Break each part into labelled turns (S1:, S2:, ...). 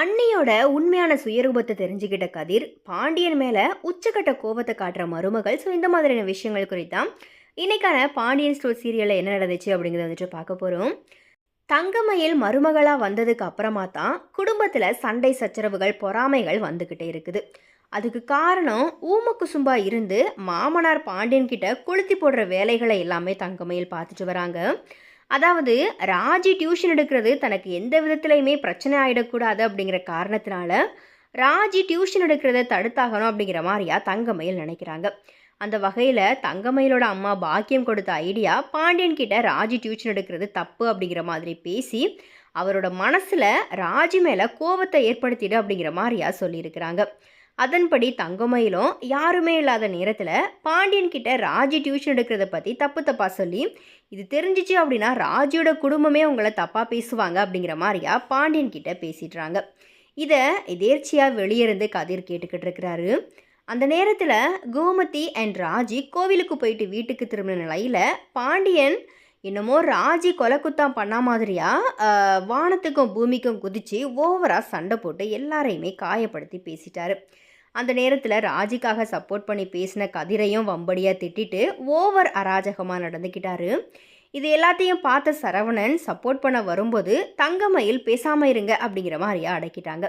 S1: அன்னியோட உண்மையான சுயரூபத்தை தெரிஞ்சுக்கிட்ட கதிர் பாண்டியன் மேலே உச்சக்கட்ட கோபத்தை காட்டுற மருமகள். ஸோ இந்த மாதிரியான விஷயங்கள் குறித்தான் இன்னைக்கான பாண்டியன் ஸ்டோர் சீரியலில் என்ன நடந்துச்சு அப்படிங்கிறத வந்துட்டு பார்க்க போகிறோம் தங்கமயில் மருமகளாக வந்ததுக்கு அப்புறமா தான் குடும்பத்தில் சண்டை சச்சரவுகள் பொறாமைகள் வந்துக்கிட்டே இருக்குது. அதுக்கு காரணம் ஊமக்குசும்பா இருந்து மாமனார் பாண்டியன் கிட்ட கொளுத்தி போடுற வேலைகளை எல்லாமே தங்கமயில் பார்த்துட்டு வராங்க. அதாவது ராஜி டியூஷன் எடுக்கிறது தனக்கு எந்த விதத்துலையுமே பிரச்சனை ஆகிடக்கூடாது அப்படிங்கிற காரணத்தினால ராஜி டியூஷன் எடுக்கிறத தடுத்தாகணும் அப்படிங்கிற மாதிரியா தங்கமயில் நினைக்கிறாங்க. அந்த வகையில் தங்கமயிலோட அம்மா பாக்கியம் கொடுத்த ஐடியா பாண்டியன் கிட்ட ராஜி டியூஷன் எடுக்கிறது தப்பு அப்படிங்கிற மாதிரி பேசி அவரோட மனசில் ராஜி மேலே கோபத்தை ஏற்படுத்திடு அப்படிங்கிற மாதிரியா சொல்லியிருக்கிறாங்க. அதன்படி தங்கமயிலும் யாருமே இல்லாத நேரத்தில் பாண்டியன் கிட்ட ராஜி டியூஷன் எடுக்கிறத பற்றி தப்பு தப்பாக சொல்லி இது தெரிஞ்சிச்சு அப்படின்னா ராஜியோட குடும்பமே உங்களை தப்பாக பேசுவாங்க அப்படிங்கிற மாதிரியா பாண்டியன் கிட்ட பேசிடுறாங்க. இதை எதேர்ச்சியாக வெளியிருந்து கதிர் கேட்டுக்கிட்டு இருக்கிறாரு. அந்த நேரத்தில் கோமதி அண்ட் ராஜி கோவிலுக்கு போயிட்டு வீட்டுக்கு திரும்பின நிலையில் பாண்டியன் என்னமோ ராஜி கொலக்குத்தான் குத்தம் பண்ண மாதிரியா? வானத்துக்கும் பூமிக்கும் குதித்து ஓவராக சண்டை போட்டு எல்லாரையுமே காயப்படுத்தி பேசிட்டாரு. அந்த நேரத்தில் ராஜிக்காக சப்போர்ட் பண்ணி பேசின கதிரையும் வம்படியாக திட்டிட்டு ஓவர் அராஜகமாக நடந்துக்கிட்டாரு இது எல்லாத்தையும் பார்த்த சரவணன் சப்போர்ட் பண்ண வரும்போது தங்கமயில் பேசாமல் இருங்க அப்படிங்கிற மாதிரியா அடக்கிட்டாங்க.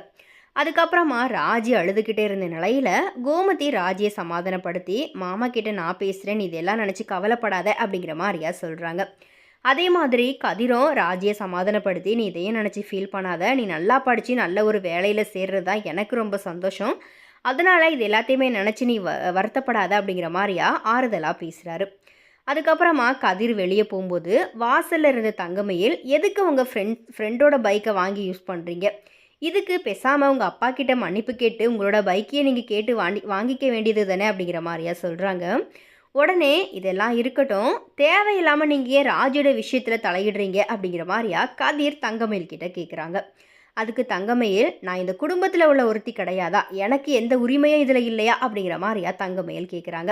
S1: அதுக்கப்புறமா ராஜி அழுதுகிட்டே இருந்த நிலையில் கோமதி ராஜியை சமாதானப்படுத்தி மாமா கிட்ட நான் பேசுகிறேன் இதெல்லாம் நினச்சி கவலைப்படாத அப்படிங்கிற மாதிரியா சொல்கிறாங்க அதே மாதிரி கதிரும் ராஜியை சமாதானப்படுத்தி நீ இதையும் நினச்சி ஃபீல் பண்ணாத. நீ நல்லா படித்து நல்ல ஒரு வேலையில் சேர்றது தான் எனக்கு ரொம்ப சந்தோஷம். அதனால் இது எல்லாத்தையுமே நினச்சி நீ வ வருத்தப்படாத அப்படிங்கிற மாதிரியா ஆறுதலாக பேசுகிறாரு அதுக்கப்புறமா கதிர் வெளியே போகும்போது வாசலில் இருந்த தங்கமையில் எதுக்கு உங்கள் ஃப்ரெண்ட் ஃப்ரெண்டோட பைக்கை வாங்கி யூஸ் பண்ணுறீங்க இதுக்கு பேசாமல் உங்கள் அப்பா கிட்ட மன்னிப்பு கேட்டு உங்களோட பைக்கையே நீங்கள் கேட்டு வாங்கி வாங்கிக்க வேண்டியது தானே அப்படிங்கிற மாதிரியா சொல்கிறாங்க உடனே இதெல்லாம் இருக்கட்டும் தேவையில்லாமல் நீங்கள் ஏன் ராஜோட விஷயத்தில் தலையிடுறீங்க அப்படிங்கிற மாதிரியா கதிர் தங்கமயில் கிட்ட கேட்குறாங்க அதுக்கு தங்கமயில் நான் இந்த குடும்பத்தில் உள்ள ஒருத்தி கிடையாதா? எனக்கு எந்த உரிமையும் இதில் இல்லையா அப்படிங்கிற மாதிரியா தங்கமயில் கேட்குறாங்க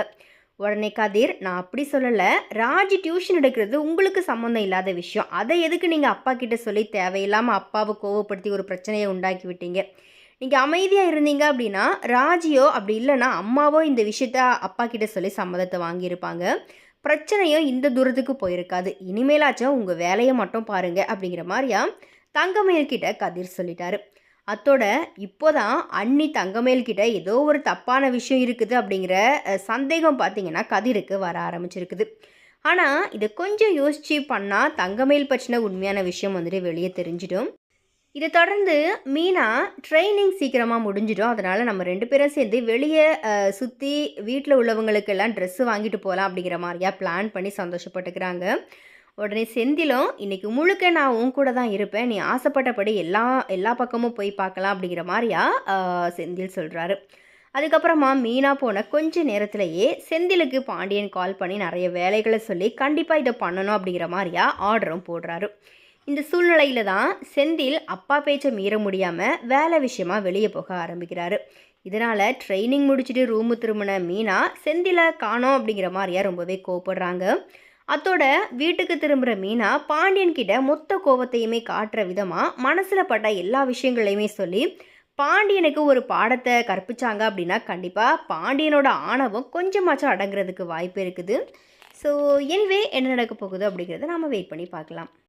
S1: உடனே கதிர் நான் அப்படி சொல்லலை. ராஜி டியூஷன் எடுக்கிறது உங்களுக்கு சம்மந்தம் இல்லாத விஷயம். அதை எதுக்கு நீங்கள் அப்பா கிட்ட சொல்லி தேவையில்லாமல் அப்பாவை கோவப்படுத்தி ஒரு பிரச்சனையை உண்டாக்கி விட்டீங்க? நீங்கள் அமைதியாக இருந்தீங்க அப்படின்னா ராஜியோ அப்படி இல்லைன்னா அம்மாவோ இந்த விஷயத்த அப்பா கிட்ட சொல்லி சம்மதத்தை வாங்கியிருப்பாங்க. பிரச்சனையும் இந்த தூரத்துக்கு போயிருக்காது. இனிமேலாச்சும் உங்கள் வேலையை மட்டும் பாருங்கள் அப்படிங்கிற மாதிரியா தங்கமயில்கிட்ட கதிர் சொல்லிட்டாரு. அத்தோட இப்போதான் அண்ணி தங்கமேல் கிட்ட ஏதோ ஒரு தப்பான விஷயம் இருக்குது அப்படிங்கிற சந்தேகம் பார்த்தீங்கன்னா கதிருக்கு வர ஆரம்பிச்சிருக்குது. ஆனால் இதை கொஞ்சம் யோசித்து பண்ணால் தங்கமேல் பற்றின உண்மையான விஷயம் வந்துட்டு வெளியே தெரிஞ்சிடும். இதை தொடர்ந்து மீனா ட்ரைனிங் சீக்கிரமாக முடிஞ்சிடும். அதனால் நம்ம ரெண்டு பேரும் சேர்ந்து வெளியே சுற்றி வீட்டில் உள்ளவங்களுக்கெல்லாம் ட்ரெஸ்ஸு வாங்கிட்டு போகலாம் அப்படிங்கிற மாதிரியா பிளான் பண்ணி சந்தோஷப்பட்டுக்கிறாங்க. உடனே செந்திலும் இன்னைக்கு முழுக்க நான் உன் கூட தான் இருப்பேன். நீ ஆசைப்பட்டபடி எல்லா எல்லா பக்கமும் போய் பார்க்கலாம் அப்படிங்கிற மாதிரியா செந்தில் சொல்கிறாரு அதுக்கப்புறமா மீனா போன கொஞ்ச நேரத்திலேயே செந்திலுக்கு பாண்டியன் கால் பண்ணி நிறைய வேலைகளை சொல்லி கண்டிப்பாக இதை பண்ணணும் அப்படிங்கிற மாதிரியா ஆர்டரும் போடுறாரு. இந்த சூழ்நிலையில தான் செந்தில் அப்பா பேச்சை மீற முடியாமல் வேலை விஷயமா வெளியே போக ஆரம்பிக்கிறாரு. இதனால் ட்ரைனிங் முடிச்சுட்டு ரூமு திரும்பின மீனா செந்திலை காணோம் அப்படிங்கிற மாதிரியா ரொம்பவே கோபப்படுறாங்க அத்தோட வீட்டுக்கு திரும்புகிற மீனா பாண்டியன்கிட்ட மொத்த கோபத்தையுமே காட்டுற விதமாக மனசில் பட்ட எல்லா விஷயங்களையுமே சொல்லி பாண்டியனுக்கு ஒரு பாடத்தை கற்பிச்சாங்க அப்படின்னா கண்டிப்பாக பாண்டியனோட ஆணவம் கொஞ்சமாச்சும் அடங்குறதுக்கு வாய்ப்பு இருக்குது. ஸோ எனிவே என்ன நடக்க போகுது அப்படிங்கிறத நாம் வெயிட் பண்ணி பார்க்கலாம்.